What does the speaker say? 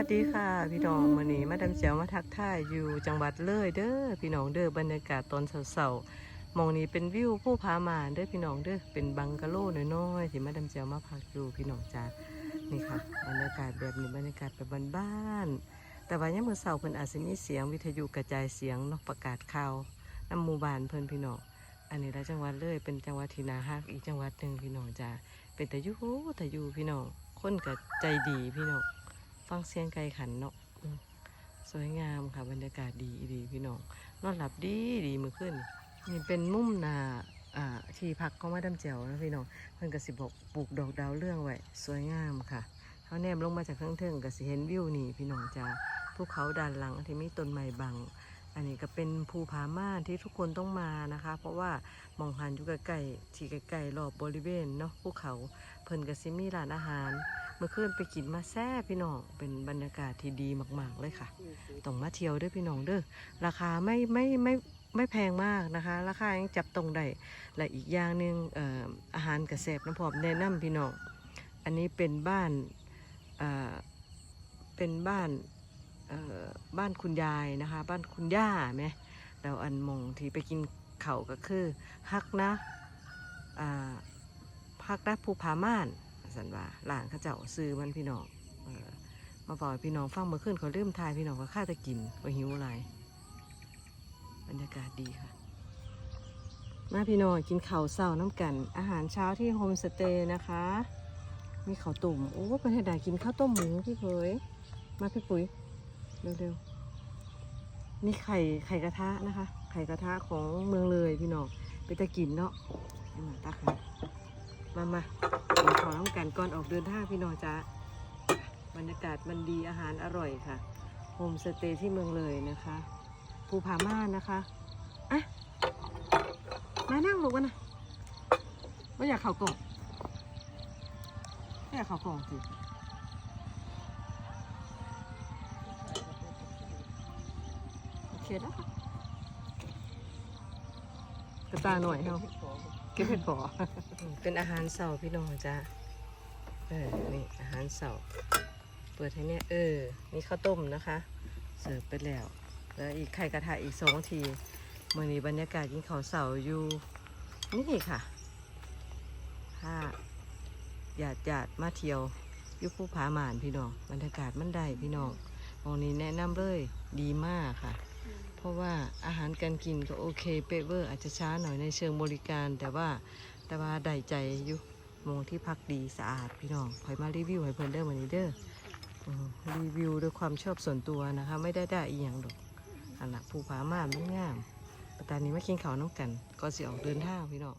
วัสดีค่ะ พี่น้องวันนี้มาดามเจียวมาทักทายอยู่จังหวัดเลยเด้อพี่น้องเด้อบรรยากาศตอนเสาๆหมองนี้เป็นวิวผู้พามาเด้อพี่น้องเด้อเป็นบังกะโลน้อยๆที่มาดามเจียวมาพักอยู่พี่น้องจ้านี่ค่ะบรรยากาศแบบนี้บรรยากาศแบบบ้านๆแต่ว่ายังมือเสาร์เพิ่นอาจจะมีเสียงวิทยุกระจายเสียงนาะประกาศข่าวน้ำหมู่บ้านเพิ่นพี่น้องอันนี้ละจังหวัดเลยเป็นจังหวัดที่นาฮักอีกจังหวัดหนึ่งพี่น้องจ้าเป็นแต่ยูแต่ยูพี่น้องคนก็ใจดีพี่น้อง ฟังเสียงไก่ขันเนาะสวยงามค่ะบรรยากาศดีดีพี่น้องนอนหลับดีดีมือขึ้นนี่เป็นมุมนาอ่าที่พักของมาดามแจ๋วนะพี่น้องเพิ่นกสิบอกปลูกดอกดาวเรื่องไว้สวยงามค่ะเขาแนมลงมาจากเครื่องเทิงกสิเห็นวิวนี่พี่น้องจ้าภูเขาด้านหลังที่มีต้นไม้บัง อันนี้ก็เป็นภูผาม่านที่ทุกคนต้องมานะคะ เพราะว่ามองหันอยู่ใกล้ๆที่ใกล้ๆรอบบริเวณเนาะภูเขาเพิ่นกสิมีร้านอาหาร เมื่อคืนไปกินมาแซ่พี่น้องเป็นบรรยากาศที่ดีมาก ๆเลยค่ะต้องมาเที่ยวด้วยพี่น้องเด้อราคาไม่ไม่ไม่ไม่แพงมากนะคะ ราคายังจับตรงได้และอีกอย่างหนึ่งอออาหารกระแสบน้ำพอมแนะนำพี่น้องอันนี้เป็นบ้านเเป็นบ้าน บ้านคุณยายนะคะ บ้านคุณย่าไหมแล้วอันมองที่ไปกินเขาก็คือฮักนะฮักนะภูผาม่านสันว่าหลานเขาเจ้าซื้อมันพี่น้องออมาบอกพี่น้องฟังเมื่อคืนเขาเริ่มทายพี่น้องก็ข้าจะกินก็หิวอะไรบรรยากาศดีค่ะมาพี่น้องกินข้าวเช้าน้ำกัน อาหารเช้าที่โฮมสเตย์นะคะ มีข้าวตุ่มโอ้ประเทศใดกินข้าวต้มหมูพี่เคยมาพี่ปุ๋ย เร็วๆมีไข่ไข่กระทะนะคะ ไข่กระทะของเมืองเลยพี่น้องไปตะกินเนาะมาตักมามาขอขอน้ำกันก่อนออกเดินทางพี่น้องจ้าบรรยากาศมันดีอาหารอร่อยค่ะโฮมสเตย์ที่เมืองเลยนะคะภูผาม่านนะคะอะมานั่งลงกันนะไม่อยากเข่ากล่องไม่อยากเข่ากล่องสิ โอเคแล้วค่ะกระตาหน่อยเนาะเก็บเห็ดพอเป็นอาหารเสาร์พี่น้องจ้าเออ นี่อาหารเสาร์เปิดให้เนี่ยเออ นี่ข้าวต้มนะคะ เสิร์ฟไปแล้ว แล้วอีกไข่กระทะอีกสองทีเมื่อนี้บรรยากาศกินข้าวเสาร์อยู่ นี่ค่ะถ้าหยาดหยาดมาเที่ยวอยุคผู้ผาหมานพี่น้อง บรรยากาศมันได้พี่น้องมองนี้แนะนำเลยดีมากค่ะเพ ราะว่าอาหารการกินก็โอเคเปเวอร์ อาจจะช้าหน่อยในเชิงบริการ แต่ว่าแต่ว่าได้ใจอยู่มองที่พักดีสะอาดพี่น้องคอยมารีวิวให้เพื่อนเด้อวันนี้เด้อรีวิวด้วยความชอบส่วนตัวนะคะ ไม่ได้ได้อีหยังดอกอันละภูผาม่านมันงามแต่ตอนนี้มากินข้าน้องกัน ก็สิออกเดินทางพี่น้อง